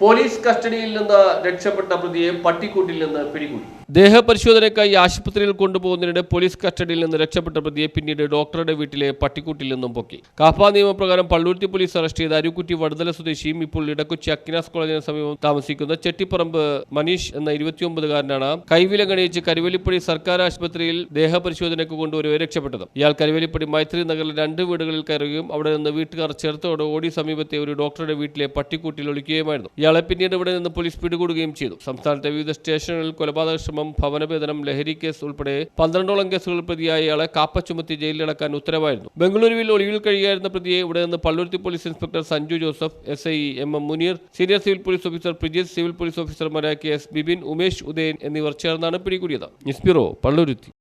police കസ്റ്റഡിയിൽ നിന്ന് രക്ഷപ്പെട്ട പ്രതിയെ പട്ടിക്കൂട്ടിൽ നിന്ന് പിടികൂടി. ദേഹപരിശോധനയ്ക്കായി ആശുപത്രിയിൽ കൊണ്ടുപോകുന്നതിനിടെ പോലീസ് കസ്റ്റഡിയിൽ നിന്ന് രക്ഷപ്പെട്ട പ്രതിയെ പിന്നീട് ഡോക്ടറുടെ വീട്ടിലെ പട്ടിക്കൂട്ടിൽ നിന്നും പൊക്കി. കാപ്പ നിയമപ്രകാരം പള്ളൂർത്തി പോലീസ് അറസ്റ്റ് ചെയ്ത അരുക്കുറ്റി വടുതല സ്വദേശിയും ഇപ്പോൾ ഇടക്കൊച്ചി അക്കിനാസ് കോളേജിന് സമീപം താമസിക്കുന്ന ചെട്ടിപ്പറമ്പ് മനീഷ് എന്ന ഇരുപത്തിയൊമ്പതുകാരനാണ് കൈവിലങ്ങണിയിച്ച് കരുവലിപ്പടി സർക്കാർ ആശുപത്രിയിൽ ദേഹപരിശോധനയ്ക്ക് കൊണ്ടുവരുവെ രക്ഷപ്പെട്ടത്. ഇയാൾ കരുവലിപ്പടി മൈത്രി നഗറിലെ രണ്ട് വീടുകളിൽ കയറുകയും അവിടെ നിന്ന് വീട്ടുകാർ ചേർത്തോടെ ഓടി സമീപത്തെ ഒരു ഡോക്ടറുടെ വീട്ടിലെ പട്ടിക്കൂട്ടിൽ ഒളിക്കുകയുമായിരുന്നു. ഇയാളെ പിന്നീട് ഇവിടെ നിന്ന് പോലീസ് പിടികൂടുകയും ചെയ്തു. സംസ്ഥാനത്തെ വിവിധ സ്റ്റേഷനുകളിൽ കൊലപാതക ശ്രമം ഭവനഭേദനം ലഹരി കേസ് ഉൾപ്പെടെ പന്ത്രണ്ടോളം കേസുകൾ പ്രതിയായ ഇയാളെ കാപ്പ ചുമത്തി ജയിലിലടക്കാൻ ഉത്തരവായിരുന്നു. ബംഗളൂരുവിൽ ഒളിവിൽ കഴിയായിരുന്ന പ്രതിയെ ഇവിടെ നിന്ന് Palluruthy police inspector Sanju Joseph S I M M Munir senior civil police officer Prijith civil police ഓഫീസർമാരായ കെ എസ് ബിബിൻ ഉമേഷ് ഉദയൻ എന്നിവർ ചേർന്നാണ് പിടികൂടിയത്. News bureau Palluruthy.